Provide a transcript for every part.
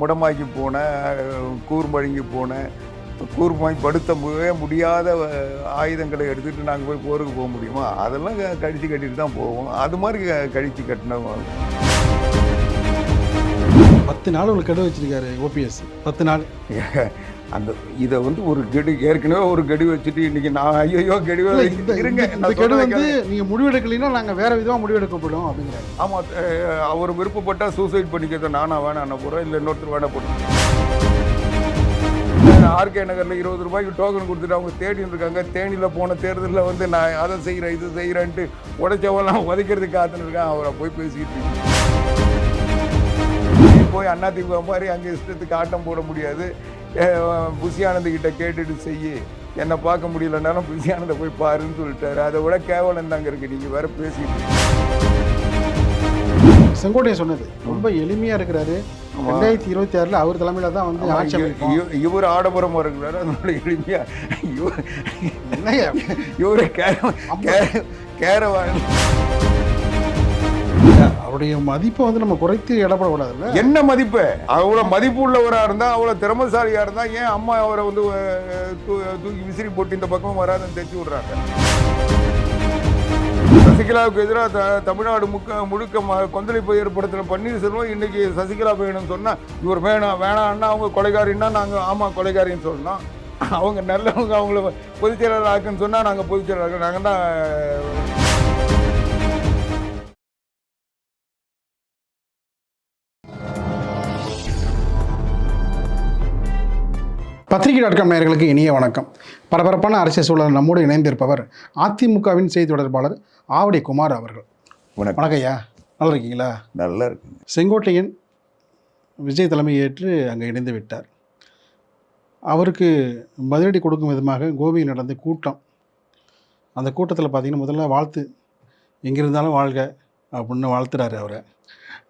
முடமாக்கி போனேன் கூர்மழுங்கி போனேன் கூர்மாய் படுத்தவே முடியாத ஆயுதங்களை எடுத்துகிட்டு நாங்கள் போய் போருக்கு போக முடியுமா? அதெல்லாம் க- கழிச்சு கட்டிட்டு தான் போவோம். அது மாதிரி க- கழிச்சு கட்டினோம் பத்து நாள் உங்களுக்கு கெடு வச்சிருக்காரு ஓபிஎஸ் பத்து நாள். அந்த இதை வந்து ஒரு கெடு ஏற்கனவே ஒரு கெடு வச்சுட்டு இன்னைக்கு நான் ஐயோ இந்த இருங்க. இந்த- கெடு வந்து கேளுங்க. நீங்க முடிவெடுக்கலைன்னா நாங்க வேற விதமா முடிவெடுக்கப்படும் அப்படிங்கிறாரு. ஆமாம் அவர் விருப்பப்பட்டா சூசைட் பண்ணிக்கிறத நானா வேணாம் போகிறேன் இல்லை இன்னொருத்தர் வேணா போகிறேன் ஆர்கே நகரில் இருபது ரூபாய்க்கு டோக்கன் கொடுத்துட்டு அவங்க தேடின்னு இருக்காங்க தேனியில் போன தேர்தலில் வந்து நான் அதை செய்கிறேன் இது செய்கிறேன்ட்டு உடைச்சவெல்லாம் உதைக்கிறதுக்கு காத்துன்னு இருக்கேன். அவரை போய் பேசிக்கிட்டு போய் அதிமுக மாதிரி அங்கே இஷ்டத்துக்கு ஆட்டம் போட முடியாது. ஆனந்த் கிட்ட கேட்டுட்டு செய்யு. என்னை பார்க்க முடியலன்னாலும் புஷி ஆனந்தை போய் பாருன்னு சொல்லிட்டாரு. அதை விட கேவலம் தாங்க இருக்கு. நீங்கள் வேற பேசிட்டு. செங்கோட்டையன் சொன்னது. ரொம்ப எளிமையா இருக்கிறாரு. ரெண்டாயிரத்தி இருபத்தி ஆறுல அவர் தலைமையில தான் வந்து ஆட்சி இவர் ஆடம்பரமா இருக்கிறாரு. அதனால எளிமையா இவ- என்னய்யா? இவரு கேர கேர- கேரவான் அவருடைய மதிப்பை வந்து நம்ம குறைத்து இடப்படக்கூடாதுல்ல என்ன மதிப்பு? அவ்வளவு மதிப்பு உள்ளவராக இருந்தால் அவ்வளவு திறமசாலியா இருந்தா ஏன் அம்மா அவரை வந்து தூ- தூக்கி விசிறி போட்டு இந்த பக்கம் வராதுன்னு தெரிஞ்சு விடுறாங்க? சசிகலாவுக்கு எதிராக தமிழ்நாடு முக்க முழுக்க ம- கொந்தளிப்பை ஏற்படுத்தின பன்னீர்செல்வம் இன்னைக்கு சசிகலா வேணும்னு சொன்னால் இவர் வேணாம் வேணாம்னா அவங்க கொலைகாரின்னா நாங்கள் ஆமாம் கொலைகாரின்னு சொல்லணும் அவங்க நல்லவங்க அவங்கள பொதுச்செயலாளர் ஆக்குன்னு சொன்னால் நாங்கள் பொதுச்செயலாளர் நாங்கள் தான் பத்திரிகை டாட் காம் நேயர்களுக்கு இனிய வணக்கம். பரபரப்பான அரசியல் சூழல் நம்மோடு இணைந்திருப்பவர் அதிமுகவின் செய்தி தொடர்பாளர் ஆவடி குமார் அவர்கள். வணக்கம். வணக்கம் ஐயா. நல்லா இருக்கீங்களா நல்லா இருக்கு செங்கோட்டையன் விஜய் தலைமை ஏற்று அங்கே இணைந்து விட்டார். அவருக்கு பதிலடி கொடுக்கும் விதமாக கோபியில் நடந்த கூட்டம். அந்த கூட்டத்தில் பார்த்தீங்கன்னா முதல்ல வாழ்த்து. எங்கே இருந்தாலும் வாழ்க அப்படின்னு வாழ்த்துறாரு அவரை.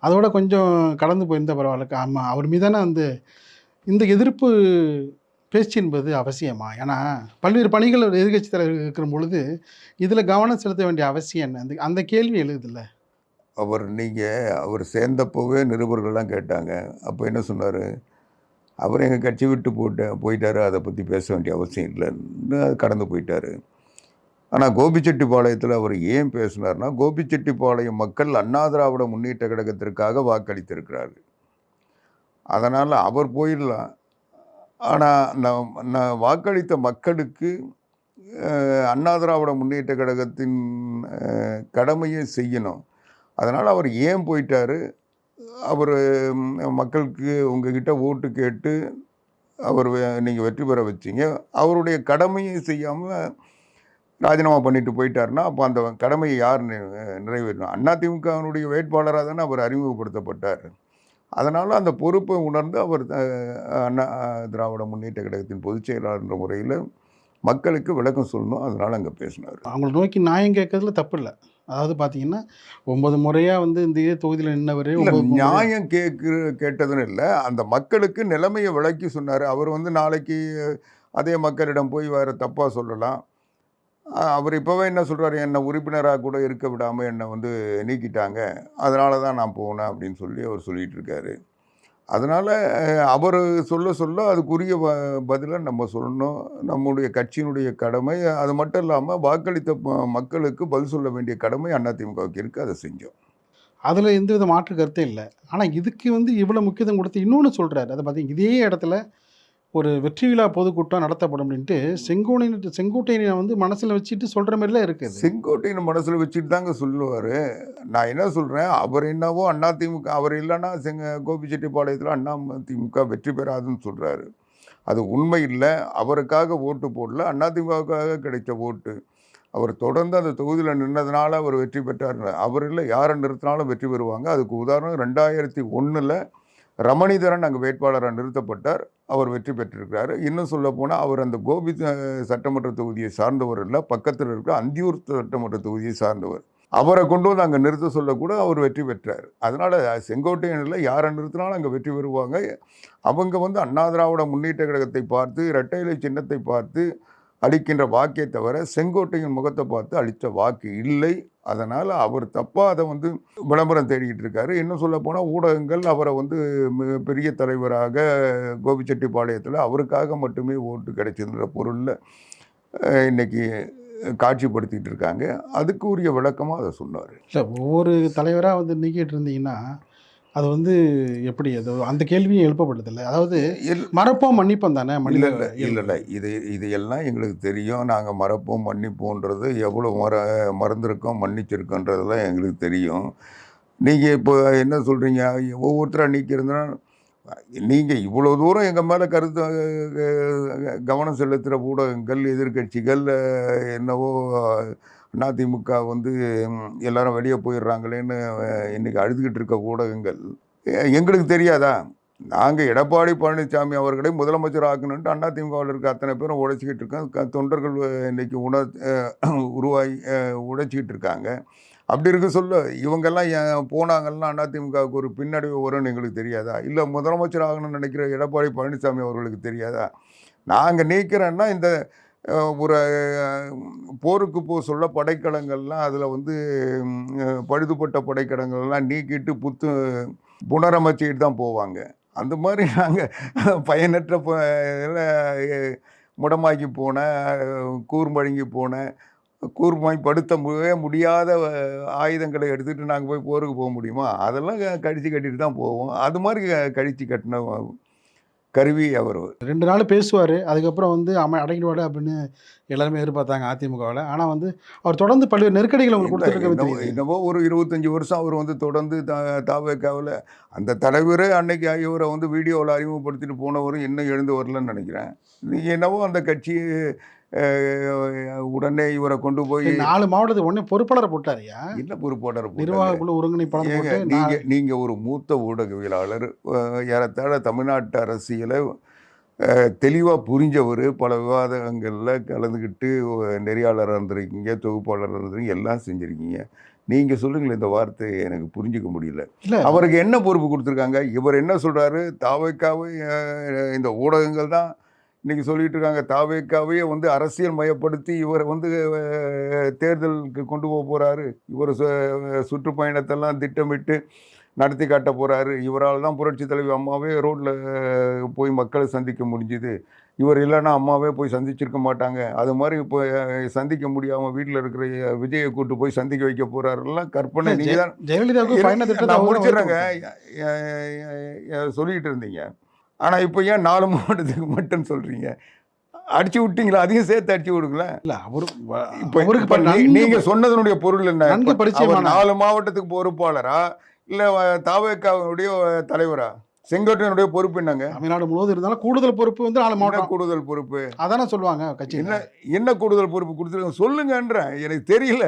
அதோட கொஞ்சம் கடந்து போயிருந்த பரவாயில்ல. ஆமாம் அவர் மீதான அந்த இந்த எதிர்ப்பு பேச்சு என்பது அவசியமா? ஏன்னா பல்வேறு பணிகள் எதிர்கட்சி தலைவர் இருக்கிற பொழுது இதில் கவனம் செலுத்த வேண்டிய அவசியம் என்ன? அந்த அந்த கேள்வி எழுதுதில்ல. அவர் நீங்கள் அவர் சேர்ந்தப்போவே நிருபர்கள்லாம் கேட்டாங்க. அப்போ என்ன சொன்னார்? அவர் எங்கள் கட்சி விட்டு போட்ட போயிட்டாரு அதை பற்றி பேச வேண்டிய அவசியம் இல்லைன்னு அது கடந்து போயிட்டாரு. ஆனால் கோபிச்செட்டிப்பாளையத்தில் அவர் ஏன் பேசினார்னா கோபிச்செட்டிப்பாளையம் மக்கள் அண்ணா திராவிட முன்னேற்ற கழகத்திற்காக வாக்களித்திருக்கிறார்கள். அதனால் அவர் போயிடலாம். ஆனால் நான் நான் வாக்களித்த மக்களுக்கு அண்ணா திராவிட முன்னேற்ற கழகத்தின் கடமையை செய்யணும். அதனால் அவர் ஏன் போயிட்டாரு? அவர் மக்களுக்கு உங்ககிட்ட ஓட்டு கேட்டு அவர் நீங்கள் வெற்றி பெற வச்சீங்க. அவருடைய கடமையை செய்யாமல் ராஜினாமா பண்ணிட்டு போயிட்டாருன்னா அப்போ அந்த கடமையை யார் நி- நிறைவேற்றணும் அதிமுகவினுடைய வேட்பாளராக தானே அவர் அறிமுகப்படுத்தப்பட்டார். அதனால் அந்த பொறுப்பை உணர்ந்து அவர் அண்ணா திராவிட முன்னேற்ற கழகத்தின் பொதுச் செயலாளர் முறையில் மக்களுக்கு விளக்கம் சொல்லணும். அதனால் அங்கே பேசினார். அவங்கள நோக்கி நியாயம் கேட்கறதுல தப்பு இல்லை. அதாவது பார்த்தீங்கன்னா ஒன்பது முறையாக வந்து இந்த தொகுதியில் முறை- நியாயம் கேட்கு கேட்டதுன்னு இல்லை. அந்த மக்களுக்கு நிலைமையை விளக்கி சொன்னார். அவர் வந்து நாளைக்கு அதே மக்களிடம் போய் வேறு தப்பாக சொல்லலாம். அவர் இப்போவே என்ன சொல்கிறாரு என்னை உறுப்பினராக கூட இருக்க விடாமல் என்னை வந்து நீக்கிட்டாங்க. அதனால தான் நான் போனேன் அப்படின்னு சொல்லி அவர் சொல்லிகிட்டு இருக்காரு. அதனால் அவர் சொல்ல சொல்ல அதுக்குரிய ப பதிலை நம்ம சொல்லணும். நம்முடைய கட்சியினுடைய கடமை அது மட்டும் இல்லாமல் வாக்களித்த மக்களுக்கு பதில் சொல்ல வேண்டிய கடமை அதிமுகவுக்கு இருக்குது அதை செஞ்சோம். அதில் எந்த வித மாற்று கருத்தே இல்லை. ஆனால் இதுக்கு வந்து இவ்வளோ முக்கியத்துவம் கொடுத்து இன்னொன்று சொல்கிறாரு அதை பார்த்தீங்க இதே இடத்துல ஒரு வெற்றி விழா பொதுக்கூட்டம் நடத்தப்படும் அப்படின்ட்டு செங்கோட்டையன் செங்கோட்டையனை வந்து மனசில் வச்சுட்டு சொல்கிற மாதிரிலாம் இருக்குது. செங்கோட்டையன் மனசில் வச்சுட்டு தாங்க சொல்லுவார். நான் என்ன சொல்கிறேன் அவர் என்னவோ அண்ணா திமுக அவர் இல்லைன்னா செங்க கோபிச்செட்டிப்பாளையத்தில் திமுக வெற்றி பெறாதுன்னு சொல்கிறாரு அது உண்மை இல்லை. அவருக்காக ஓட்டு போடல. அதிமுகவுக்காக கிடைச்ச ஓட்டு. அவர் தொடர்ந்து அந்த தொகுதியில் நின்னதுனால அவர் வெற்றி பெற்றார் அவர் இல்லை யாரை நிறுத்தினாலும் வெற்றி பெறுவாங்க. அதுக்கு உதாரணம் ரெண்டாயிரத்தி ஒன்றில் ரமணிதரன் அங்கே வேட்பாளராக நிறுத்தப்பட்டார். அவர் வெற்றி பெற்றிருக்கிறாரு. இன்னும் சொல்ல போனால் அவர் அந்த கோபி சட்டமன்ற தொகுதியை சார்ந்தவர் இல்லை. பக்கத்தில் இருக்கிற அந்தியூர் சட்டமன்ற தொகுதியை சார்ந்தவர். அவரை கொண்டு வந்து அங்கே நிறுத்த சொல்லக்கூட அவர் வெற்றி பெற்றார். அதனால் செங்கோட்டையனில் யாரை நிறுத்தினாலும் அங்கே வெற்றி பெறுவாங்க. அவங்க வந்து அண்ணா திராவிட முன்னேற்ற கழகத்தை பார்த்து இரட்டை இலை சின்னத்தை பார்த்து அளிக்கின்ற வாக்கே தவிர செங்கோட்டையின் முகத்தை பார்த்து அளித்த வாக்கு இல்லை. அதனால் அவர் தப்பாக அதை வந்து விளம்பரம் தேடிக்கிட்டு இருக்காரு. இன்னும் சொல்ல போனால் ஊடகங்கள் அவரை வந்து மிக பெரிய தலைவராக கோபிச்செட்டிப்பாளையத்தில் அவருக்காக மட்டுமே ஓட்டு கிடைச்சதுன்ற பொருளில் இன்றைக்கி இன்னைக்கு இருக்காங்க. அதுக்கு உரிய விளக்கமாக அதை சொன்னார். இல்லை ஒவ்வொரு தலைவராக வந்து நீக்கிட்டு இருந்தீங்கன்னா அது வந்து எப்படி? அது அந்த கேள்வியும் எழுப்பப்பட்டதில்லை. அதாவது மறப்போம் மன்னிப்போம் தானே? மனித இல்லை இல்லை இல்லை இது இது எல்லாம் எங்களுக்கு தெரியும். நாங்கள் மறப்போம் மன்னிப்போன்றது எவ்வளோ மற மறந்துருக்கோம் மன்னிச்சிருக்கோன்றதெல்லாம் எங்களுக்கு தெரியும். நீங்கள் இப்போ என்ன சொல்கிறீங்க ஒவ்வொருத்தராக நீக்கிறதுனா நீங்கள் இவ்வளோ தூரம் எங்கள் மேலே கருத்து கவனம் செலுத்துகிற ஊடகங்கள் எதிர்க்கட்சிகள் அஹ், என்னவோ அதிமுக வந்து எல்லாரும் வெளியே போயிடுறாங்களேன்னு இன்றைக்கி இன்னைக்கு அழுதுகிட்டு இருக்க ஊடகங்கள் எங்களுக்கு தெரியாதா? நாங்கள் எடப்பாடி பழனிசாமி அவர்களை முதலமைச்சர் ஆக்கணுன்ட்டு அதிமுகவில் இருக்க அத்தனை பேரும் உழைச்சிக்கிட்டு இருக்கோம். தொண்டர்கள் அஹ், இன்னைக்கு உண உருவாகி உழைச்சிக்கிட்டு இருக்காங்க. அப்படி இருக்க சொல்ல இவங்கெல்லாம் போனாங்கன்னா அதிமுகவுக்கு ஒரு பின்னடைவு வரும்னு எங்களுக்கு தெரியாதா? இல்லை முதலமைச்சர் ஆகணும்னு நினைக்கிற எடப்பாடி பழனிசாமி அவர்களுக்கு தெரியாதா? நாங்கள் நீக்கிறோன்னா இந்த ஒரு போருக்கு போ சொல்ல படைக்கலங்கள்லாம் அதில் வந்து பழுதுபட்ட படைக்கலங்கள்லாம் நீக்கிட்டு புத்து புனரமைச்சிக்கிட்டு தான் போவாங்க. அந்த மாதிரி நாங்கள் பயனற்ற ப- முடமாக்கி போன கூர்மழுங்கி போன கூர்மைப்படுத்த முடியவே முடியாத ஆயுதங்களை எடுத்துகிட்டு நாங்கள் போய் போருக்கு போக முடியுமா? அதெல்லாம் கழித்து கட்டிட்டு தான் போவோம். அது மாதிரி கழித்து கட்டின கருவி அவர். ரெண்டு நாள் பேசுவார். அதுக்கப்புறம் வந்து அமை அடங்கிடுவாடு அப்படின்னு எல்லாருமே எதிர்பார்த்தாங்க அதிமுகவில். ஆனால் வந்து அவர் தொடர்ந்து பல்வேறு நெருக்கடிகளை உங்களுக்கு கொடுத்துருக்க என்னவோ ஒரு இருபத்தஞ்சி வருஷம் அவர் வந்து தொடர்ந்து த தாவேக்காவில் அந்த தலைவரே அன்னைக்கு இவரை வந்து வீடியோவில் அறிமுகப்படுத்திட்டு போனவரும் இன்னும் எழுந்து வரலன்னு நினைக்கிறேன். என்னவோ அந்த கட்சி உடனே இவரை கொண்டு போய் நாலு மாவட்டத்துக்கு உடனே பொறுப்பாளரை போட்டாரியா என்ன பொறுப்பாளர் நிர்வாக குழு ஒருங்கிணைப்பாளர் ஏங்க போட்டு நீங்க நீங்க ஒரு மூத்த ஊடகவியலாளர் ஏறத்தாழ தமிழ்நாட்டு அரசியலை தெளிவாக புரிஞ்சவர் பல விவாதங்களில் கலந்துக்கிட்டு நெறியாளராக இருந்திருக்கீங்க தொகுப்பாளராக இருந்திருக்கீங்க எல்லாம் செஞ்சுருக்கீங்க. நீங்கள் சொல்லுங்களேன் இந்த வார்த்தை எனக்கு புரிஞ்சுக்க முடியல. அவருக்கு என்ன பொறுப்பு கொடுத்துருக்காங்க? இவர் என்ன சொல்கிறாரு தாவைக்காவை இந்த ஊடகங்கள் தான் இன்றைக்கி சொல்லிட்டு இருக்காங்க தாவேக்காவையே வந்து அரசியல் மயப்படுத்தி இவரை வந்து தேர்தலுக்கு கொண்டு போக போகிறாரு இவர் சுற்றுப்பயணத்தெல்லாம் திட்டமிட்டு நடத்தி காட்ட போகிறாரு இவரால் தான் புரட்சி தலைவி அம்மாவே ரோட்டில் போய் மக்களை சந்திக்க முடிஞ்சுது. இவர் இல்லைன்னா அம்மாவே போய் சந்திச்சிருக்க மாட்டாங்க. அது மாதிரி இப்போ சந்திக்க முடியாமல் வீட்டில் இருக்கிற விஜயை கூட்டு போய் சந்திக்க வைக்க போகிறாருலாம் கற்பனை. நீங்கள் தான் திட்டத்தை நான் முடிச்சிடுறேங்க சொல்லிட்டு இருந்தீங்க. ஆனால் இப்போ ஏன் நாலு மாவட்டத்துக்கு மட்டும் சொல்கிறீங்க அடிச்சு விட்டீங்களா? அதையும் சேர்த்து அடிச்சு விடுங்களேன் இல்ல அவரு இப்போ அவருக்கு இப்போ இப்ப நீ- நன்கு நீங்க சொன்னதனுடைய பொருள் என்ன? அவர் நாலு மாவட்டத்துக்கு பொறுப்பாளரா? இல்லை தாவேக்காவுடைய தலைவரா? செங்கோட்டையனுடைய பொறுப்பு என்னங்க? தமிழ்நாடு முழுவதும் இருந்தாலும் கூடுதல் பொறுப்பு வந்து நாலு மாவட்டம். கூடுதல் பொறுப்பு? அதானே சொல்லுவாங்க கட்சி என்ன என்ன கூடுதல் பொறுப்பு கொடுத்துருங்க சொல்லுங்கன்றேன். எனக்கு தெரியல.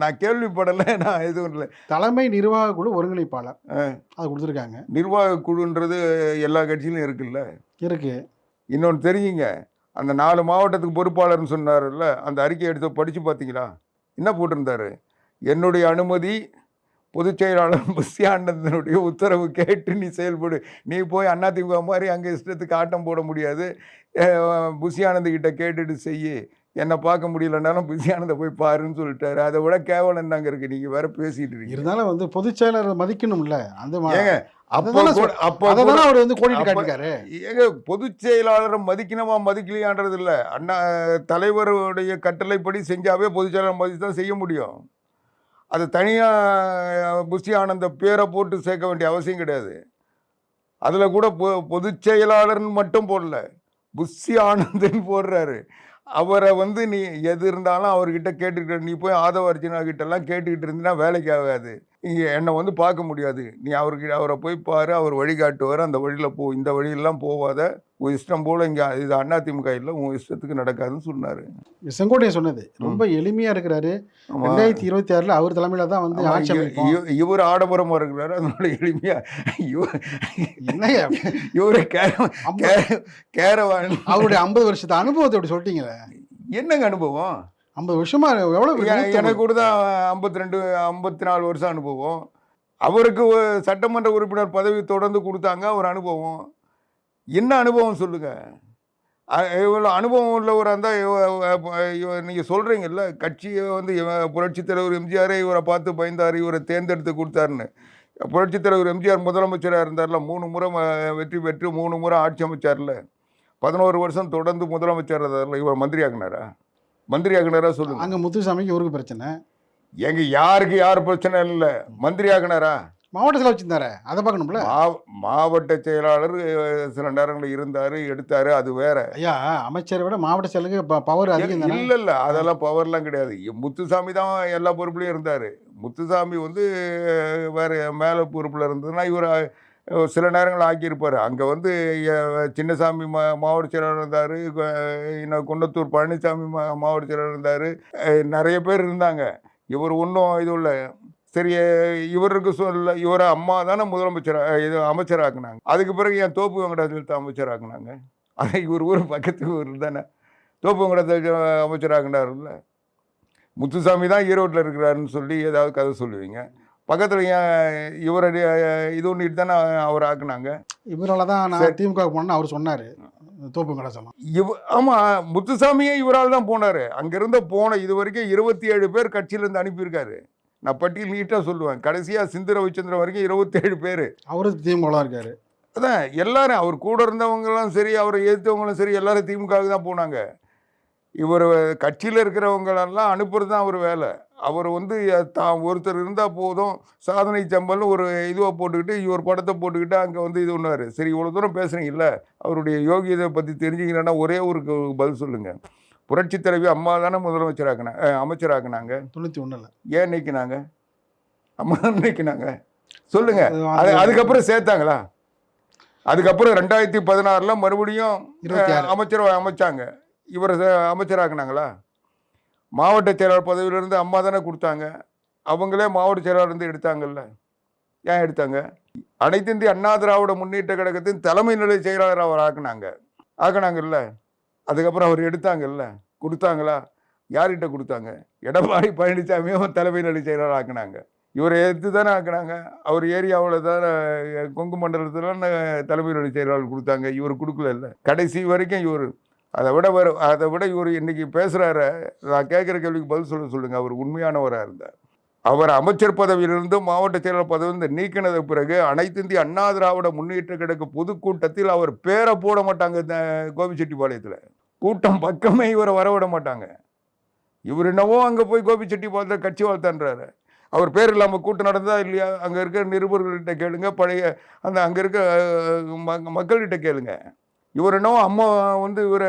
நான் கேள்விப்படலை நான் எதுவும் இல்லை. தலைமை நிர்வாக குழு ஒருங்கிணைப்பாளர். அது கொடுத்துருக்காங்க. நிர்வாக குழுன்றது எல்லா கட்சியிலும் இருக்குல்ல? இருக்கு. இன்னொன்று தெரியுங்க அந்த நாலு மாவட்டத்துக்கு பொறுப்பாளர்னு சொன்னார்ல அந்த அறிக்கை எடுத்து படித்து பார்த்தீங்களா என்ன போட்டிருந்தாரு? என்னுடைய அனுமதி பொதுச் செயலாளர் புஷி ஆனந்தனுடைய உத்தரவு கேட்டு நீ செயல்படு. நீ போய் அதிமுக மாதிரி அங்கே இஷ்டத்துக்கு ஆட்டம் போட முடியாது. புஷி ஆனந்த் கிட்ட கேட்டுட்டு செய்யு. என்னை பார்க்க முடியலனாலும் புஷி ஆனந்த போய் பாருன்னு சொல்லிட்டாரு. அதை விட கேவலம் என்னங்க இருக்கு. நீங்கள் வேற பேசிட்டு இருக்கீங்க. இருந்தாலும் வந்து பொதுச் செயலரை மதிக்கணும்ல. அந்த ஏங்க அப்போ அப்போ அதை கூட- தானே அவர் வந்து கோடிட்டு காட்டிருக்காரு ஏங்க பொதுச் செயலாளரை மதிக்கணுமா மதிக்கலையான்றது இல்லை. அண்ணா தலைவருடைய கட்டளைப்படி செஞ்சாவே பொதுச் செயலாளர் மதித்து தான் செய்ய முடியும். அது தனியாக புஷி ஆனந்த பேரை போட்டு சேர்க்க வேண்டிய அவசியம் கிடையாது. அதில் கூட பொ பொதுச் செயலாளர்னு மட்டும் போடல. புஷி ஆனந்தன் போடுறாரு. அவரை வந்து நீ எது இருந்தாலும் அவர்கிட்ட கேட்டுக்கிட்டு நீ போய் ஆதவ அர்ஜுனா கிட்டலாம் கேட்டுக்கிட்டு இருந்தீங்கன்னா வேலைக்கு ஆகாது. இங்கே என்னை வந்து பார்க்க முடியாது. நீ அவர்கிட்ட அவரை போய் பாரு அவர் வழிகாட்டுவார் அந்த வழியில் போ இந்த வழியெல்லாம் போகாத உன் இஷ்டம் போல் இங்கே இது அதிமுக இல்லை உன் இஷ்டத்துக்கு நடக்காதுன்னு சொன்னார். செங்கோட்டையன் சொன்னது. ரொம்ப எளிமையா இருக்கிறாரு. ரெண்டாயிரத்தி இருபத்தி ஆறுல அவர் தலைமையில தான் வந்து ஆட்சி இவர் ஆடம்பரமாக இருக்கிறாரு அதனால எளிமையா. இவர் என்னய்யா இவரே கேரவான் அவருடைய ஐம்பது வருஷத்து அனுபவத்தை அப்படி சொல்லிட்டீங்களே. என்னங்க அனுபவம்? ஐம்பது வருஷமா எவ்வளவு எ- நூத்தம்பது- எனக்கு கூட தான் ஐம்பத்தி ரெண்டு ஐம்பத்தி நாலு வருஷம் அனுபவம். அவருக்கு சட்டமன்ற உறுப்பினர் பதவி தொடர்ந்து கொடுத்தாங்க ஒரு அனுபவம். என்ன அனுபவம் சொல்லுங்க? இவ்வளோ அனுபவம் உள்ளவராக இருந்தால் நீங்கள் சொல்கிறீங்கல்ல கட்சியை வந்து புரட்சித் தலைவர் எம்ஜிஆரே இவரை பார்த்து பயந்தார் இவரை தேர்ந்தெடுத்து கொடுத்தாருன்னு. புரட்சித் தலைவர் எம்ஜிஆர் முதலமைச்சராக இருந்தார்ல மூணு முறை வெற்றி பெற்று மூணு முறை ஆட்சி அமைச்சார்ல. பதினோரு வருஷம் தொடர்ந்து முதலமைச்சர் இருந்தார்ல இவர் மந்திரி ஆகினாரா மந்திரி ஆகினாரா சொல்லுங்க. அங்கே முத்துசாமிக்கு இவருக்கு பிரச்சனை. எங்க யாருக்கு யார் பிரச்சனை இல்லை. மந்திரி ஆகினாரா மாவட்டத்தில் வச்சிருந்தாரு. அதை பார்க்கணும்ல? மாவ- மாவட்ட செயலாளர் சில நேரங்களில் இருந்தார் எடுத்தார் அது வேற. ஐயா அமைச்சரை விட மாவட்ட செயலுக்கு பவர் அதிகம் இல்ல இல்ல. அதெல்லாம் பவர்லாம் கிடையாது. முத்துசாமி தான் எல்லா பொறுப்புலையும் இருந்தாரு. முத்துசாமி வந்து வேற மேல பொறுப்புல இருந்ததுன்னா இவர் சில நேரங்கள் ஆக்கியிருப்பாரு. அங்கே வந்து சின்னசாமி மா மாவட்ட செயலாளர் இருந்தார் இன்னும் குன்னத்தூர் பழனிசாமி மா மாவட்ட செயலாளர் இருந்தார். நிறைய பேர் இருந்தாங்க. இவர் ஒன்றும் இது இல்லை. சரி இவருக்கு சொல்ல இவரை அம்மா தானே முதலமைச்சர் இது அமைச்சராக்குனாங்க. அதுக்கு பிறகு என் தோப்பு வெங்கடாச்சலத்தை அமைச்சராக்குனாங்க? அதை இவர் ஊர் பக்கத்து ஊர் தானே. தோப்பு வெங்கடாச்சல அமைச்சராக்குனாருல்ல. முத்துசாமி தான் ஈரோட்டில் இருக்கிறாருன்னு சொல்லி ஏதாவது கதை சொல்லுவீங்க. பக்கத்தில் இவருடைய இது ஒன்றிட்டு தானே அவர் ஆக்குனாங்க? இவரால தான் நான் திமுக போனேன்னு அவர் சொன்னார். தோப்பு கடைசலாம் இவ ஆமாம் முத்துசாமியே இவரால் தான் போனார். அங்கேருந்து போன இது வரைக்கும் இருபத்தி ஏழு பேர் கட்சியிலேருந்து அனுப்பியிருக்காரு. நான் பட்டியல் நீட்டாக சொல்லுவேன். கடைசியாக சிந்து ரவிச்சந்திரன் வரைக்கும் இருபத்தேழு பேர். அவரு திமுக இருக்காரு. அதான் எல்லாரும் அவர் கூட இருந்தவங்கலாம் சரி அவரை எதிர்த்தவங்களும் சரி எல்லாரும் திமுகவுக்கு தான் போனாங்க. இவர் கட்சியில் இருக்கிறவங்களெல்லாம் அனுப்புறது தான் அவர் வேலை. அவர் வந்து தான் ஒருத்தர் இருந்தால் போதும். சாதனை சம்பல்னு ஒரு இதுவை போட்டுக்கிட்டு இவர் படத்தை போட்டுக்கிட்டு அங்கே வந்து இது ஒன்றாரு சரி இவ்வளோ தூரம் பேசுகிறீங்கல்ல அவருடைய யோகியதை பற்றி தெரிஞ்சுக்கிறேன்னா ஒரே ஒரு பதில் சொல்லுங்கள் புரட்சி தலைவி அம்மா தானே முதலமைச்சராக்குனா அமைச்சராக்குனாங்க. தொண்ணூற்றி ஒன்றில் ஏன் நீக்கினாங்க அம்மா தான் நீக்கினாங்க சொல்லுங்க. அது அதுக்கப்புறம் சேர்த்தாங்களா? அதுக்கப்புறம் ரெண்டாயிரத்தி பதினாறில் மறுபடியும் அமைச்சர் அமைச்சாங்க. இவரை அமைச்சராக்குனாங்களா? மாவட்ட செயலாளர் பதவியிலிருந்து அம்மா தானே கொடுத்தாங்க. அவங்களே மாவட்ட செயலாளர் இருந்து எடுத்தாங்கல்ல. ஏன் எடுத்தாங்க? அனைத்து இந்திய அண்ணா திராவிட முன்னேற்ற கழகத்தின் தலைமை நிலை செயலாளர் அவர் ஆக்குனாங்க. ஆக்குனாங்கல்ல. அதுக்கப்புறம் அவர் எடுத்தாங்கல்ல. கொடுத்தாங்களா? யார்கிட்ட கொடுத்தாங்க? எடப்பாடி பழனிசாமியும் தலைமை நிலை செயலாளர் ஆக்குனாங்க. இவரை எடுத்து தானே ஆக்குனாங்க. அவர் ஏரியாவில் தானே கொங்கு மண்டலத்தில் தலைமை நிலை செயலாளர் கொடுத்தாங்க. இவர் கொடுக்கல இல்லை. கடைசி வரைக்கும் இவர். அதை விட வேறு அதை விட இவர் இன்றைக்கி பேசுகிறாரு நான் கேட்குற கேள்விக்கு பதில் சொல்ல சொல்லுங்கள் அவர் உண்மையானவராக இருந்தார். அவர் அமைச்சர் பதவியிலிருந்து மாவட்ட செயலாளர் பதவியிலிருந்து நீக்கினது பிறகு அனைத்து இந்திய அண்ணா திராவிட முன்னேற்ற கிடக்கு பொதுக்கூட்டத்தில் அவர் பேரை போட மாட்டாங்க இந்த கோபிச்செட்டிப்பாளையத்தில் கூட்டம் பக்கமே இவரை வரவிட மாட்டாங்க. இவர் என்னவோ அங்கே போய் கோபிச்செட்டிப்பாளையத்தில் கட்சி வாழ்த்தான்றாரு அவர் பேர் இல்லாமல் கூட்டம் நடந்ததா இல்லையா? அங்கே இருக்கிற நிருபர்கள்கிட்ட கேளுங்க பழைய அந்த அங்கே இருக்க ம- மக்கள்கிட்ட கேளுங்க. இவர் என்னவோ அம்மா வந்து இவரை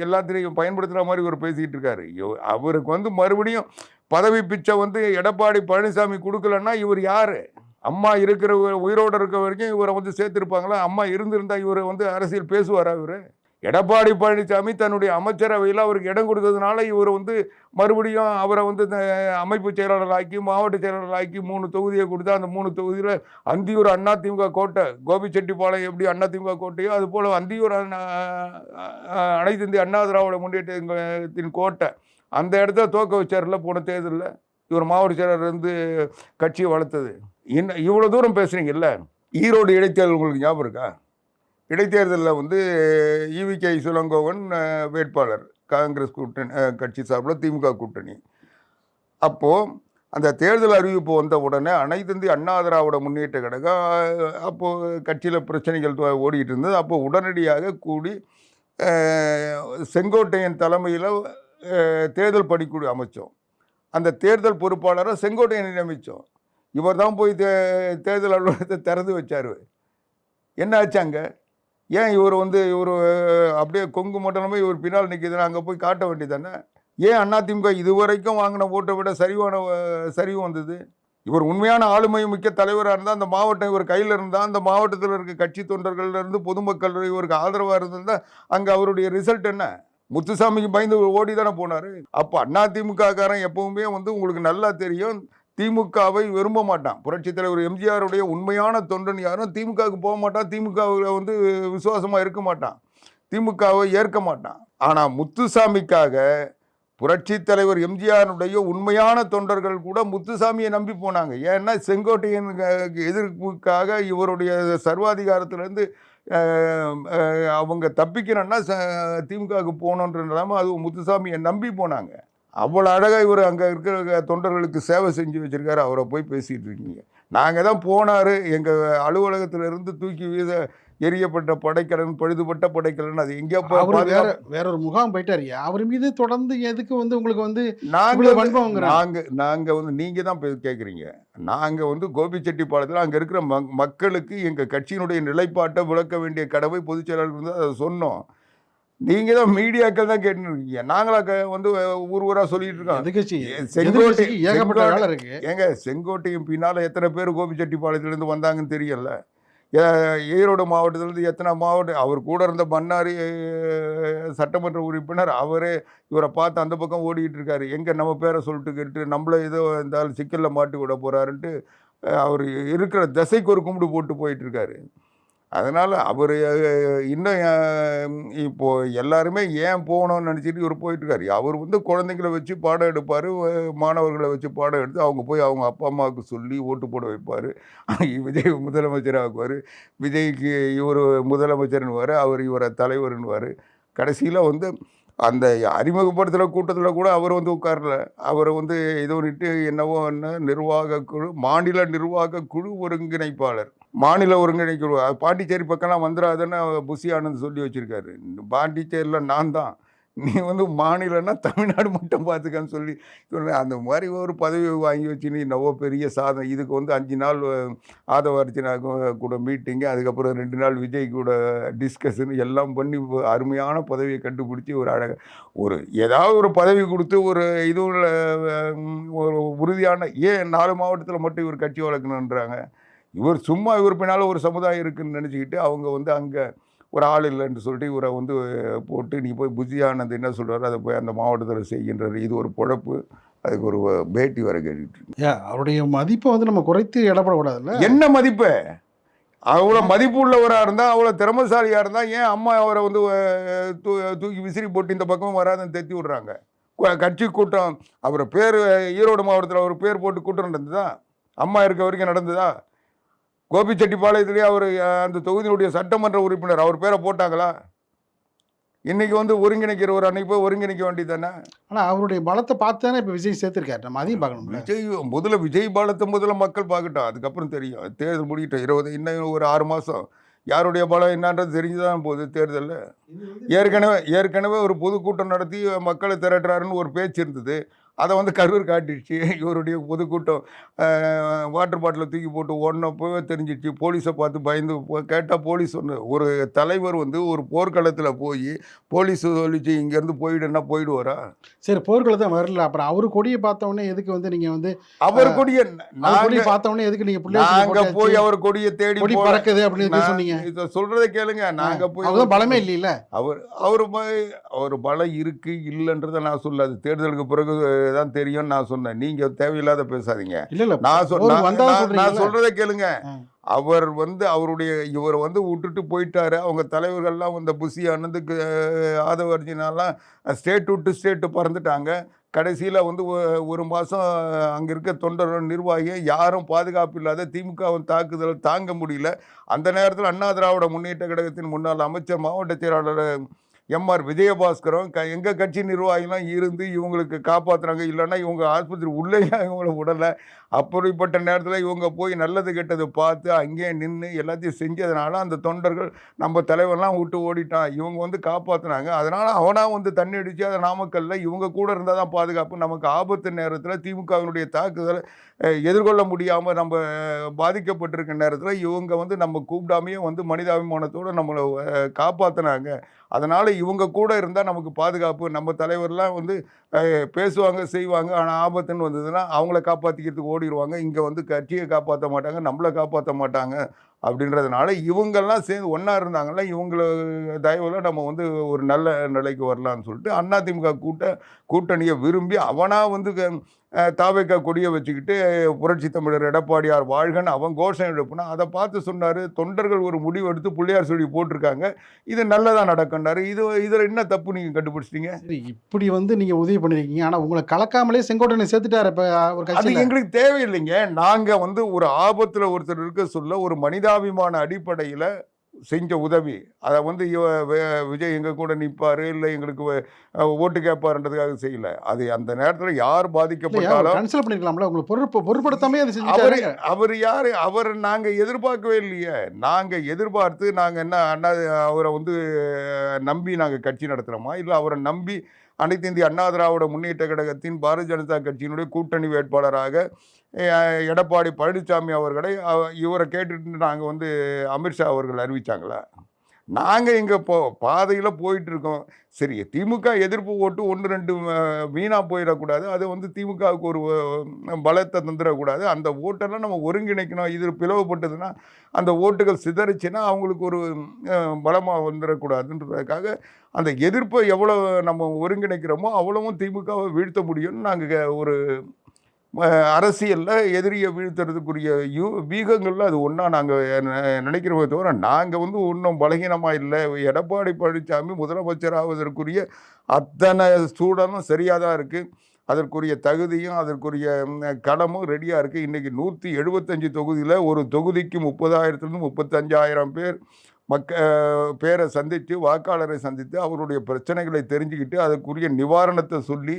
எல்லாத்திலையும் பயன்படுத்துகிற மாதிரி இவர் பேசிக்கிட்டு இருக்காரு. இவ- அவருக்கு வந்து மறுபடியும் பதவி பிச்சை வந்து எடப்பாடி பழனிசாமி கொடுக்கலன்னா இவர் யார்? அம்மா இருக்கிற உயிரோடு இருக்க வரைக்கும் இவரை வந்து சேர்த்துருப்பாங்களா? அம்மா இருந்திருந்தா இவர் வந்து அரசியல் பேசுவாரா இவர்? எடப்பாடி பழனிசாமி தன்னுடைய அமைச்சரவையில் அவருக்கு இடம் கொடுத்ததுனால இவர் வந்து மறுபடியும் அவரை வந்து இந்த அமைப்பு செயலாளர் ஆக்கி மாவட்ட செயலாளர் ஆக்கி மூணு தொகுதியை கொடுத்தா அந்த மூணு தொகுதியில் அந்தியூர் அதிமுக கோட்டை கோபிச்செட்டிப்பாளையம் எப்படி அதிமுக கோட்டையோ அது போல் அந்தியூர் அனைத்து இந்திய அண்ணா திராவிட முன்னேற்றத்தின் கோட்டை அந்த இடத்த தோக்க வச்சார்ல போன தேர்தலில். இவர் மாவட்ட செயலாளர் இருந்து கட்சியை வளர்த்தது. இன்னும் இவ்வளோ தூரம் பேசுகிறீங்கல்ல ஈரோடு இடைத்தேர்தல் உங்களுக்கு ஞாபகம் இருக்கா? இடைத்தேர்தலில் வந்து ஈவிகே சுலங்கோவன் வேட்பாளர். காங்கிரஸ் கூட்டணி கட்சி சார்பில் திமுக கூட்டணி. அப்போது அந்த தேர்தல் அறிவிப்பு வந்த உடனே அனைத்து இந்திய அண்ணா திராவிட முன்னேற்ற கழகம் அப்போது கட்சியில் பிரச்சனைகள் ஓடிக்கிட்டு இருந்தது. அப்போது உடனடியாக கூடி செங்கோட்டையன் தலைமையில் தேர்தல் பணிக்குழு அமைச்சோம். அந்த தேர்தல் பொறுப்பாளரை செங்கோட்டையனை நியமித்தோம் இவர் தான் போய் தே தேர்தல் அலுவலகத்தை திறந்து வச்சார். என்ன ஆச்சு அங்கே? ஏன் இவர் வந்து இவர் அப்படியே கொங்கு மண்டலமே இவர் பின்னால் நிற்கிதுன்னா அங்கே போய் காட்ட வேண்டியது தானே? ஏன் அதிமுக இதுவரைக்கும் வாங்கின ஓட்டை விட சரிவான சரிவு வந்தது? இவர் உண்மையான ஆளுமை மிக்க தலைவராக இருந்தால் அந்த மாவட்டம் இவர் கையில் இருந்தால் அந்த மாவட்டத்தில் இருக்க கட்சி தொண்டர்கள்லேருந்து பொதுமக்கள் இவருக்கு ஆதரவாக இருந்திருந்தால் அங்கே அவருடைய ரிசல்ட் என்ன? முத்துசாமிக்கு பயந்து ஓடி தானே போனார். அப்போ அண்ணா திமுககாரன் எப்பவுமே வந்து உங்களுக்கு நல்லா தெரியும். திமுகவை விரும்ப மாட்டான். புரட்சித் தலைவர் எம்ஜிஆருடைய உண்மையான தொண்டன் யாரும் திமுகவுக்கு போக மாட்டான். திமுகவில் வந்து விசுவாசமாக இருக்க மாட்டான். திமுகவை ஏற்க மாட்டான். ஆனால் முத்துசாமிக்காக புரட்சித் தலைவர் எம்ஜிஆருடைய உண்மையான தொண்டர்கள் கூட முத்துசாமியை நம்பி போனாங்க. ஏன்னா செங்கோட்டையன் எதிர்ப்புக்காக இவருடைய சர்வாதிகாரத்திலேருந்து அவங்க தப்பிக்கணும்னா திமுகவுக்கு போகணுன்ற நிலைமை அது முத்துசாமியை நம்பி போனாங்க. அவ்வளோ அழகாக இவர் அங்கே இருக்கிற தொண்டர்களுக்கு சேவை செஞ்சு வச்சிருக்காரு. அவரை போய் பேசிகிட்டு இருக்கீங்க. நாங்கள் தான் போனார். எங்கள் அலுவலகத்துல இருந்து தூக்கி வீத எரியப்பட்ட படைக்கலன் பழுதுபட்ட படைக்கலன் அது எங்கேயோ பா- அவர் வேற வேற ஒரு முகாம் போயிட்டாரு. அவர் மீது தொடர்ந்து எதுக்கு வந்து உங்களுக்கு வந்து நாங்க இவ்வளவு வந்து- வன்பம்ங்கிறாங்க. நாங்க நாங்க வந்து நீங்க தான் போய் கேக்குறீங்க. நாங்க வந்து கோபிச்செட்டிப்பாளையத்தில் அங்க இருக்கிற மக்- மக்களுக்கு எங்க கட்சியினுடைய நிலைப்பாட்டை விளக்க வேண்டிய கடமை பொதுச் செயலாளருக்கு வந்து அதை சொன்னோம். நீங்க தான் மீடியாக்கள் தான் கேட்டுன்னு இருக்கீங்க. நாங்களா வந்து ஊர் ஊரா சொல்லிட்டு இருக்கோம். செங்கோட்டை- ஏகப்பட்ட செங்கோட்டை- வேலை இருக்கு. ஏங்க செங்கோட்டையும் பின்னால எத்தனை பேர் கோபிச்செட்டிப்பாளையத்துலேருந்து வந்தாங்கன்னு தெரியல ஈரோடு மாவட்டத்திலேருந்து எத்தனை மாவட்டம் அவர் கூட இருந்த பண்ணாரி அஹ், சட்டமன்ற உறுப்பினர் அவரே இவரை பார்த்து அந்த பக்கம் ஓடிக்கிட்டு இருக்காரு. எங்கே நம்ம பேரை சொல்லிட்டு கேட்டு நம்மள ஏதோ இந்த ஆள் சிக்கலில் மாட்டி விட போகிறாருன்ட்டு அவர் இருக்கிற திசைக்கு ஒரு கும்பிடு போட்டு போயிட்டு இருக்காரு. அதனால் அவர் இன்னும் இப்போது இப்போ எல்லாருமே ஏன் போகணும்னு நினச்சிட்டு இவர் போயிட்டுருக்காரு. அவர் வந்து குழந்தைங்களை வச்சு பாடம் எடுப்பார் மாணவர்களை வச்சு பாடம் எடுத்து அவங்க போய் அவங்க அப்பா அம்மாவுக்கு சொல்லி ஓட்டு போட வைப்பார். விஜய் முதலமைச்சராகுவார் விஜய்க்கு இவர் முதலமைச்சர்னுவார் அவர் இவரை தலைவர்னுவார் கடைசியில் வந்து அந்த அறிமுகப்படுத்துகிற கூட்டத்தில் கூட அவர் வந்து உட்காரல. அவரை வந்து இது பண்ணிட்டு என்னவோ என்ன நிர்வாக குழு மாநில நிர்வாக குழு ஒருங்கிணைப்பாளர். மாநில ஒருங்கிணைக்குழு அது பாண்டிச்சேரி பக்கம்லாம் வந்துடாதுன்னு புசி ஆனந்த் சொல்லி வச்சுருக்காரு. பாண்டிச்சேரியில் நான் தான். நீ வந்து மாநிலன்னா தமிழ்நாடு மட்டும் பார்த்துக்கன்னு சொல்லி சொன்னேன் அந்த மாதிரி ஒரு பதவி வாங்கி வச்சு நீ நவோ பெரிய சாதனை. இதுக்கு வந்து அஞ்சு நாள் அஹ், ஆதவ அர்ச்சனா கூட மீட்டிங்கு அதுக்கப்புறம் ரெண்டு நாள் விஜய் கூட டிஸ்கஷன் எல்லாம் பண்ணி அருமையான பதவியை கண்டுபிடிச்சி ஒரு அழக ஒரு ஏதாவது ஒரு பதவி கொடுத்து ஒரு இதுவும் ஒரு உறுதியான ஏன் நாலு மாவட்டத்தில் மட்டும் இவர் கட்சி வளர்க்கணுன்றாங்க இவர் சும்மா இவர் பின்னால் ஒரு சமுதாயம் இருக்குன்னு நினச்சிக்கிட்டு அவங்க வந்து அங்கே ஒரு ஆள் இல்லைன்னு சொல்லிட்டு இவரை வந்து போட்டு நீ போய் புஜி ஆனந்த் என்ன சொல்கிறாரு அதை போய் அந்த மாவட்டத்தில் செய்கின்றாரு. இது ஒரு பொழப்பு. அதுக்கு ஒரு பேட்டி வர கேட்டுட்டு அவருடைய மதிப்பை வந்து நம்ம குறைத்து இடப்படக்கூடாதுல்ல? என்ன மதிப்பு? அவ்வளோ மதிப்பு உள்ளவராக இருந்தால் அவ்வளோ திறமசாலியாக இருந்தால் ஏன் அம்மா அவரை வந்து தூக்கி விசிறி போட்டு இந்த பக்கம் வராதுன்னு தெத்தி விட்றாங்க? கட்சி கூட்டம் அவர் பேர் ஈரோடு மாவட்டத்தில் அவர் பேர் போட்டு கூட்டம் நடந்ததா? அம்மா இருக்க வரைக்கும் நடந்ததா? கோபிச்செட்டிப்பாளையத்திலேயே அவர் அந்த தொகுதியினுடைய சட்டமன்ற உறுப்பினர் அவர் பேரை போட்டாங்களா? இன்னைக்கு வந்து ஒருங்கிணைக்கிறவர் அன்னைக்கு போய் ஒருங்கிணைக்க வேண்டியது தானே ஆனா அவருடைய பலத்தை பார்த்து தானே இப்போ விஜய் சேர்த்திருக்காரு? நம்ம அதையும் பார்க்கணும்ல விஜய் முதல்ல விஜய் பாலத்தை முதல்ல மக்கள் பார்க்கட்டும். அதுக்கப்புறம் தெரியும். தேர்தல் முடிக்கட்டும் இருபது இன்னும் ஒரு ஆறு மாதம் யாருடைய பலம் என்னன்றது தெரிஞ்சுதான் போகுது தேர்தலில். ஏற்கனவே ஏற்கனவே ஒரு பொதுக்கூட்டம் நடத்தி மக்களை திரட்டுறாருன்னு ஒரு பேச்சு இருந்தது. அதை வந்து கரூர் காட்டிடுச்சு. இவருடைய பொதுக்கூட்டம் வாட்டர் பாட்டிலை தூக்கி போட்டு ஓடினப்பவே தெரிஞ்சிடுச்சு. போலீஸை பார்த்து பயந்து கேட்டால் போலீஸ் ஒன்று ஒரு தலைவர் வந்து ஒரு போர்க்களத்தில் போய் போலீஸ் சொல்லிச்சு இங்கேருந்து போயிடுன்னா போயிடுவாரா? சரி போர்க்களத்தை வரல. அப்புறம் அவரு கொடியை பார்த்த உடனே எதுக்கு வந்து நீங்க வந்து அவர் கொடிய அவர் கொடியை நாங்க பார்த்த உடனே எதுக்கு நீங்க பிள்ளையார் நாங்க சொல்லி போய் அவர் கொடியை தேடி கொடி. பறக்குது அப்படின்னு சொன்னீங்க? இத சொல்றதை கேளுங்க. நாங்க போய் அவர்தான் பலமே இல்லையில அவர் அவர் அவர் பலம் இருக்கு இல்லைன்றதை நான் சொல்ல அது தேர்தலுக்கு பிறகு தான் தெரியும் நான் சொன்னேன். நீங்க தேவையில்லாத பேசாதீங்க. நான் நான் வந்தா? சொல்றதை கேளுங்க. அவர் வந்து அவருடைய இவர் வந்து விட்டுட்டு போயிட்டாரு. அவங்க தலைவர்கள்லாம் இந்த புசி ஆனந்துக்கு ஆதவ அர்ஜுனாலாம் ஸ்டேட் விட்டு ஸ்டேட்டு பறந்துட்டாங்க. கடைசியில் வந்து ஒரு மாதம் அங்கே இருக்க தொண்டர்கள் நிர்வாகி யாரும் பாதுகாப்பு இல்லாத திமுகவின் தாக்குதலை தாங்க முடியல. அந்த நேரத்தில் அண்ணா திராவிட முன்னேற்ற கழகத்தின் முன்னாள் அமைச்சர் மாவட்ட செயலாளர் எம்ஆர் விஜயபாஸ்கரும் க எங்கள் கட்சி நிர்வாகிலாம் இருந்து இவங்களுக்கு காப்பாற்றுறாங்க இல்லைன்னா இவங்க ஆஸ்பத்திரி உள்ளேயே இவங்கள விடலை. அப்படிப்பட்ட நேரத்தில் இவங்க போய் நல்லது கெட்டது பார்த்து அங்கேயே நின்று எல்லாத்தையும் செஞ்சதுனால அந்த தொண்டர்கள் நம்ம தலைவர்லாம் விட்டு ஓடிட்டான். இவங்க வந்து காப்பாற்றுனாங்க அதனால் அவனாக வந்து தண்ணி அடித்து அதை நாமக்கல்ல இவங்க கூட இருந்தால் தான் பாதுகாப்பு. நமக்கு ஆபத்து நேரத்தில் திமுகவினுடைய தாக்குதலை எதிர்கொள்ள முடியாமல் நம்ம பாதிக்கப்பட்டிருக்க நேரத்தில் இவங்க வந்து நம்ம கூப்பிடாமையே வந்து மனிதாபிமானத்தோடு நம்மளை காப்பாற்றினாங்க அதனால் இவங்க கூட இருந்தால் நமக்கு பாதுகாப்பு. நம்ம தலைவர்லாம் வந்து பேசுவாங்க செய்வாங்க. ஆனால் ஆபத்துன்னு வந்ததுன்னா அவங்கள காப்பாற்றிக்கிறதுக்கு ஓடிடுவாங்க இங்கே வந்து கட்சியை காப்பாற்ற மாட்டாங்க நம்மளை காப்பாற்ற மாட்டாங்க அப்படின்றதுனால இவங்கெல்லாம் சேர்ந்து ஒன்றா இருந்தாங்கல்ல இவங்கள தயவில் நம்ம வந்து ஒரு நல்ல நிலைக்கு வரலான்னு சொல்லிட்டு அதிமுக கூட்ட கூட்டணியை விரும்பி அவனாக வந்து தாவேக்கா கொடியை வச்சுக்கிட்டு புரட்சி தமிழர் எடப்பாடியார் வாழ்கன்னு அவன் கோஷம் எழுப்புனா அதை பார்த்து சொன்னார். தொண்டர்கள் ஒரு முடிவு எடுத்து பிள்ளையார் சொல்லி போட்டிருக்காங்க. இது நல்லதாக நடக்கும்னாரு. இது இதில் என்ன தப்பு நீங்கள் கண்டுபிடிச்சிட்டீங்க? சரி இப்படி வந்து நீங்க உதவி பண்ணிருக்கீங்க. ஆனா உங்களை கலக்காமலே செங்கோட்டனை சேர்த்துட்டாரு இப்ப அது எங்களுக்கு தேவையில்லைங்க. நாங்க வந்து ஒரு ஆபத்துல ஒருத்தர் இருக்க சொல்ல ஒரு மனிதாபிமான அடிப்படையில செஞ்ச உதவி. அதை வந்து விஜய் எங்கள் கூட நிற்பார் இல்லை எங்களுக்கு ஓட்டு கேட்பாருன்றதுக்காக செய்யல. அது அந்த நேரத்தில் யார் பாதிக்கப்பட்டாலும் கன்சல் பண்ணிருக்கலாம்ல? உங்களுக்கு பொறுப்பு பொருட்படுத்தாமே அதை அவர் அவர் யார்? அவர் நாங்கள் எதிர்பார்க்கவே இல்லையே. நாங்கள் எதிர்பார்த்து நாங்கள் என்ன அண்ணா அவரை வந்து நம்பி நாங்கள் கட்சி நடத்துகிறோமா இல்லை அவரை நம்பி அனைத்து இந்திய அண்ணா திராவிட முன்னேற்ற கழகத்தின் பாரதிய ஜனதா கட்சியினுடைய கூட்டணி வேட்பாளராக எடப்பாடி பழனிசாமி அவர்களை இவரை கேட்டுட்டு நாங்கள் வந்து அமித்ஷா அவர்கள் அறிவித்தாங்களா நாங்கள் இங்கே போ பாதையில் போயிட்டுருக்கோம். சரி திமுக எதிர்ப்பு ஓட்டு ஒன்று ரெண்டு வீணாக போயிடக்கூடாது. அது வந்து திமுகவுக்கு ஒரு பலத்தை தந்துடக்கூடாது. அந்த ஓட்டெல்லாம் நம்ம ஒருங்கிணைக்கணும். இது பிளவுபட்டதுன்னா அந்த ஓட்டுகள் சிதறிச்சுன்னா அவங்களுக்கு ஒரு பலமாக வந்துடக்கூடாதுன்றதுக்காக அந்த எதிர்ப்பை எவ்வளோ நம்ம ஒருங்கிணைக்கிறோமோ அவ்வளவும் திமுகவை வீழ்த்த முடியும்னு நாங்கள் ஒரு அரசியலில் எதிரியை வீழ்த்துறதுக்குரிய யூ வீகங்களில் அது ஒன்றா நாங்கள் நினைக்கிறோமே தவிர நாங்கள் வந்து ஒன்றும் பலகீனமாக இல்லை. எடப்பாடி பழனிசாமி முதலமைச்சர் ஆவதற்குரிய அத்தனை சூழலும் சரியாக தான் இருக்குது அதற்குரிய தகுதியும் அதற்குரிய கடமும் களமும் ரெடியாக இருக்குது இன்றைக்கி நூற்றி எழுபத்தஞ்சு தொகுதியில் ஒரு தொகுதிக்கு முப்பதாயிரத்துலேருந்து முப்பத்தஞ்சாயிரம் பேர் மக்க பேரை சந்தித்து வாக்காளரை சந்தித்து அவருடைய பிரச்சனைகளை தெரிஞ்சுக்கிட்டு அதற்குரிய நிவாரணத்தை சொல்லி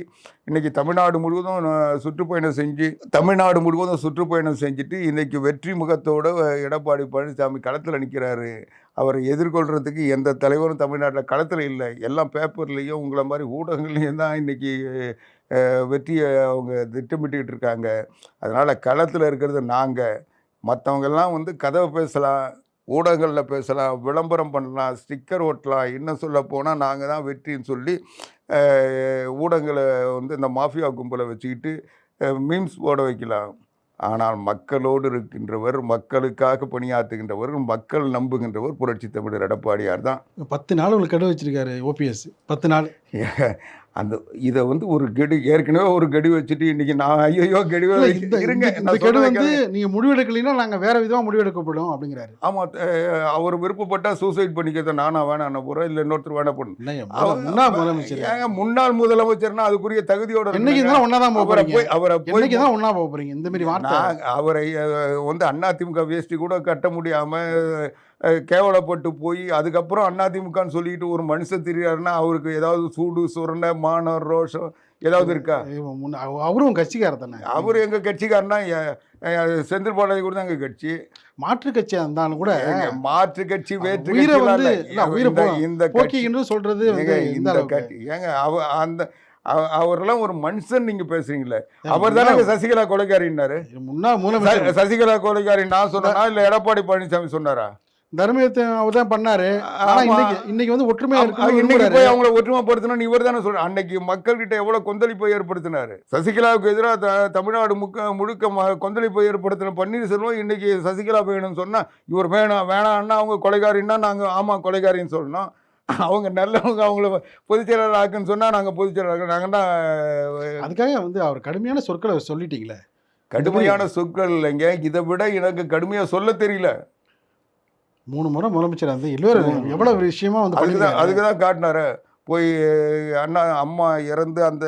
இன்றைக்கி தமிழ்நாடு முழுவதும் சுற்றுப்பயணம் செஞ்சு தமிழ்நாடு முழுவதும் சுற்றுப்பயணம் செஞ்சுட்டு இன்றைக்கி வெற்றி முகத்தோடு எடப்பாடி பழனிசாமி களத்தில் நிற்கிறாரு அவரை எதிர்கொள்கிறதுக்கு எந்த தலைவரும் தமிழ்நாட்டில் களத்தில் இல்லை. எல்லாம் பேப்பர்லேயும் உங்களை மாதிரி ஊடகங்கள்லேயும் தான் இன்றைக்கி வெற்றியை அவங்க திட்டமிட்டுக்கிட்டு இருக்காங்க. அதனால் களத்தில் இருக்கிறது நாங்கள் மற்றவங்கெல்லாம் வந்து கதவை பேசலாம். ஊடகங்களில் பேசலாம் விளம்பரம் பண்ணலாம் ஸ்டிக்கர் ஓட்டலாம் இன்னும் சொல்ல போனால் நாங்கள் தான் வெற்றின்னு சொல்லி ஊடகங்களை வந்து இந்த மாஃபியா கும்பலை வச்சுக்கிட்டு மீம்ஸ் போட வைக்கலாம். ஆனால் மக்களோடு இருக்கின்றவர் மக்களுக்காக பணியாற்றுகின்றவர் மக்கள் நம்புகின்றவர் புரட்சி தமிழர் எடப்பாடியார் தான். பத்து நாள் உங்களுக்கு கெடு வச்சிருக்காரு ஓபிஎஸ் பத்து நாள். அந்த இதை வந்து ஒரு கெடு ஏற்கனவே ஒரு கெடு வச்சுட்டு இன்னைக்கு நான் ஐயோ கெடுவே இருங்க இந்த- கெடு வந்து கேளுங்க. நீங்க முடிவெடுக்கலைன்னா நாங்க வேற விதமா முடிவெடுக்கப்படும் அப்படிங்கிறாரு. ஆமா அஹ், அவர் விருப்பப்பட்டா சூசைட் பண்ணிக்கிறத நானா வேணாம் போறேன் இல்லை இன்னொருத்தர் வேணா பண்ணு என்னய்யா, அவர் முன்னாள் முதலமைச்சர். ஏங்க முன்னாள் முதலமைச்சர்னா அதுக்குரிய தகுதியோட இருந்தாங்க. தான் ஒன்னா தான் போக அவரை போறீங்க. போய் அவரை போய் தான் ஒன்னா போக போறீங்க. இந்த மாதிரி வார்த்தை. அவரை வந்து அதிமுக வேஷ்டி கூட கட்ட முடியாம அஹ், கேவலப்பட்டு போய் அதுக்கப்புறம் அதிமுகன்னு சொல்லிட்டு ஒரு மனுஷன் தெரியாருன்னா அவருக்கு ஏதாவது சூடு சுரணை மானம் ரோஷம் ஏதாவது இருக்கா? முன்ன- அவரும் கட்சிக்காரர் தானே? அவர் எங்க கட்சிக்காரனா எ- எ- செந்தில் பாலாஜி கூட தான் எங்க கட்சி. மாற்று கட்சியா இருந்தாலும் கூட மாற்று கட்சி வேற்று இந்த- கட்சி சொல்றது இந்த கட்சி ஏங்க அவ அந்த அவ- அவரெல்லாம் ஒரு மனுஷன் நீங்க பேசுறீங்களே. அவர் தானே சசிகலா முதலமைச்சர் ச- சசிகலா கொலைகாரி நான் சொன்னா இல்ல எடப்பாடி பழனிசாமி சொன்னாரா? தர்மயத்தை அவர் தான் பண்ணாரு. ஆனா. இன்னைக்கு இன்னைக்கு வந்து ஒற்றுமையா இருக்குன்னு இன்னைக்கு. போய் அவங்கள ஒற்றுமைப்படுத்தணும் இவர் தானே சொல்ற அன்னைக்கு மக்கள்கிட்ட எவ்வளவு கொந்தளிப்பை ஏற்படுத்தினாரு? சசிகலாவுக்கு எதிராக தமிழ்நாடு முக்க முழுக்க கொந்தளிப்பை ஏற்படுத்தின பன்னீர்செல்வம் இன்னைக்கு சசிகலா வேணும்னு சொன்னா இவர் வேணாம் வேணாம்னா அவங்க கொலைகாரின்னா நாங்க ஆமா கொலைகாரின்னு சொல்லணும் அவங்க நல்லவங்க அவங்கள பொதுச் செயலாளர் ஆக்குன்னு சொன்னா நாங்க பொதுச் செயலாளர் நாங்கன்னா அதுக்காக வந்து அவர் கடுமையான சொற்களை சொல்லிட்டீங்களே. கடுமையான சொற்கள் இல்லைங்க. இதை விட எனக்கு கடுமையா சொல்ல தெரியல. மூணு முறை முதலமைச்சர் வந்து எல்லோரும் எவ்வளவு விஷயமா வந்து அதுக்கு தான். அதுக்கு தான் காட்டினாரு. போய் அண்ணா அம்மா இறந்து அந்த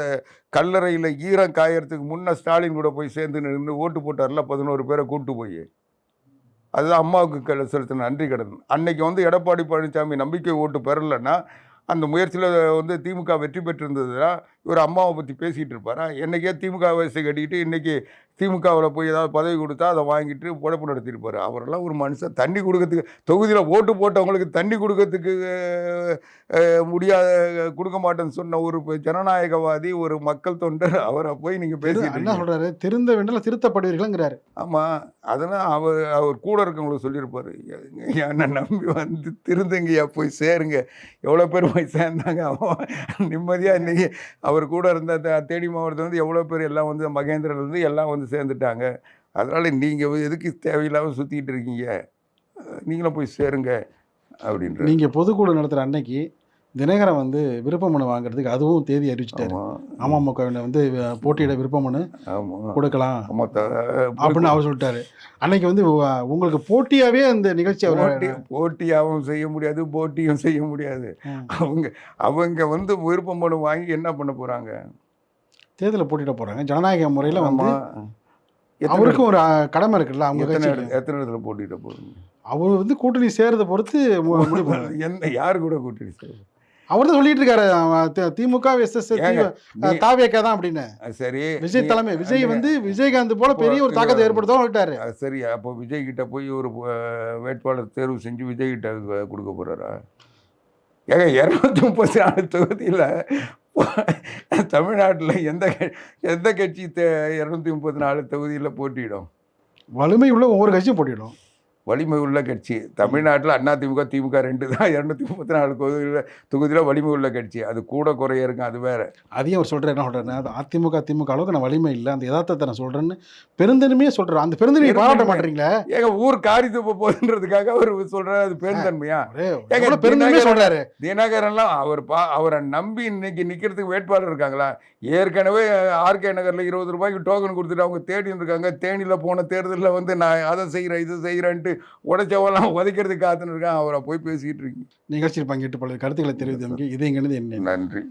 கல்லறையில் ஈரம் காயறதுக்கு முன்ன ஸ்டாலின் கூட போய் சேர்ந்து நின்று ஓட்டு போட்டார்ல பதினோரு பேரை கூட்டு போய். அதுதான் அம்மாவுக்கு க- செலுத்தின நன்றி கடன். அன்னைக்கு வந்து எடப்பாடி பழனிசாமி நம்பிக்கை ஓட்டு பெறலைன்னா அந்த முயற்சியில் வந்து திமுக வெற்றி பெற்றிருந்ததுன்னா இவர் அம்மாவை பற்றி பேசிகிட்டு இருப்பாரா? என்னைக்கே திமுக வயசை கட்டிக்கிட்டு இன்றைக்கி திமுகவில் போய் ஏதாவது பதவி கொடுத்தா அதை வாங்கிட்டு பொழப்பு நடத்திருப்பார் அவரெல்லாம் ஒரு மனுஷன். தண்ணி கொடுக்கறதுக்கு தொகுதியில் ஓட்டு போட்டவங்களுக்கு தண்ணி கொடுக்கறதுக்கு முடியாத கொடுக்க மாட்டேன்னு சொன்ன ஒரு ஜனநாயகவாதி ஒரு மக்கள் தொண்டர் அவரை போய் நீங்கள் பேசிட்டு என்ன சொல்றாரு திருந்த வேண்டாம் திருத்தப்படுவீர்கள்ங்கிறாரு. ஆமாம் அதெல்லாம் அவர் அவர் கூட இருக்கவங்களுக்கு சொல்லியிருப்பார். என்னை நம்பி வந்து திருந்தங்கய்யா போய் சேருங்க. எவ்வளோ பேர் போய் சேர்ந்தாங்க. அவன் நிம்மதியாக இன்னைக்கு அவர் கூட இருந்த த- தேனி மாவட்டத்தில் வந்து எவ்வளோ பேர் எல்லாம் வந்து மகேந்திரன்லேருந்து எல்லாம் வந்து சேர்ந்துட்டாங்க. அதனால் நீங்கள் எதுக்கு தேவையில்லாமல் சுற்றிக்கிட்டு இருக்கீங்க? நீங்களும் போய் சேருங்க அப்படின்ற நீங்க பொதுக்குழு நடத்துற அன்னைக்கு தினகரன் வந்து விருப்ப மனு வாங்குறதுக்கு அதுவும் தேதி அறிவிச்சிட்டாரு. ஆமாம் அமமுக வந்து போட்டியிட விருப்ப மனு கொடுக்கலாம் அப்படின்னு அவர் சொல்லிட்டாரு. அன்னைக்கு வந்து உங்களுக்கு போட்டியாவே அந்த நிகழ்ச்சி போட்டி போட்டியாகவும் செய்ய முடியாது போட்டியும் செய்ய முடியாது. அவங்க அவங்க வந்து விருப்பம் மனு வாங்கி என்ன பண்ண போகிறாங்க தேர்தலில் போட்டியிட போறாங்க. ஜனநாயக முறையில் வந்து அவருக்கும் ஒரு கடமை இருக்குல்ல அவங்க எத்தனை இடத்துல போட்டியிட போகிறீங்க அவர் வந்து கூட்டணி சேர்றதை பொறுத்து. எந்த யார் கூட கூட்டணி சார் அவர் தான் சொல்லிட்டு இருக்காரு திமுக எஸ்எஸ் தாவியக்கா தான் அப்படின்னு. சரி விஜய் தலைமை விஜய் வந்து விஜயகாந்த் போல பெரிய ஒரு தாக்கத்தை ஏற்படுத்தவும் சொல்லிட்டாரு சரி அப்போ விஜய் கிட்ட போய் ஒரு வேட்பாளர் தேர்வு செஞ்சு விஜய் கிட்ட கொடுக்க போறாரா? ஏங்க இரநூத்தி முப்பத்தி நாலு தொகுதியில் தமிழ்நாட்டில் எந்த க- எந்த கட்சி இரநூத்தி முப்பத்தி நாலு தொகுதியில் போட்டியிடும்? வலிமை உள்ள ஒவ்வொரு கட்சியும் போட்டிடும் வலிமை உள்ள கட்சி. தமிழ்நாட்டில் அண்ணா திமுக திமுக ரெண்டு தான். இரநூத்தி முப்பத்தி நாலு தொகுதியில் தொகுதியில் வலிமை உள்ள கட்சி. அது கூட குறைய இருக்கும் அது வேற. அதையும் அவர் சொல்றாரு என்ன சொல்றாரு அது அதிமுக திமுக அளவுக்கு நான் வலிமை இல்லை அந்த யதார்த்தத்தை நான் சொல்றேன்னு பெருந்தன்மையே சொல்றாரு. அந்த பெருந்தன்மையை பாராட்ட. மாட்டீங்களா? ஏங்க ஊர் காரி துப்ப போகுதுன்றதுக்காக அவர் சொல்றாரு அது பெருந்தன்மையா? ஏங்க, பெருந்தன்மையே சொல்றாரு? தினகரன்லாம் அவர் பா அவரை நம்பி இன்னைக்கு நிற்கிறதுக்கு வேட்பாளர் இருக்காங்களா? ஏற்கனவே ஆர்கே நகரில் இருபது ரூபாய்க்கு டோக்கன் கொடுத்துட்டு அவங்க தேடின்னு இருக்காங்க. தேனியில் போன தேர்தலில் வந்து நான் அதை செய்கிறேன் இது செய்கிறேன்ட்டு உடைச்சவெல்லாம் உதைக்கிறதுக்கு காத்துன்னு இருக்கான் அவரை போய் பேசிக்கிட்டு இருக்கீங்க. நிகழ்ச்சியில் பங்கேற்று பல கருத்துக்களை தெரிவித்தமைக்கு இது எங்கன்னு என்ன நன்றி.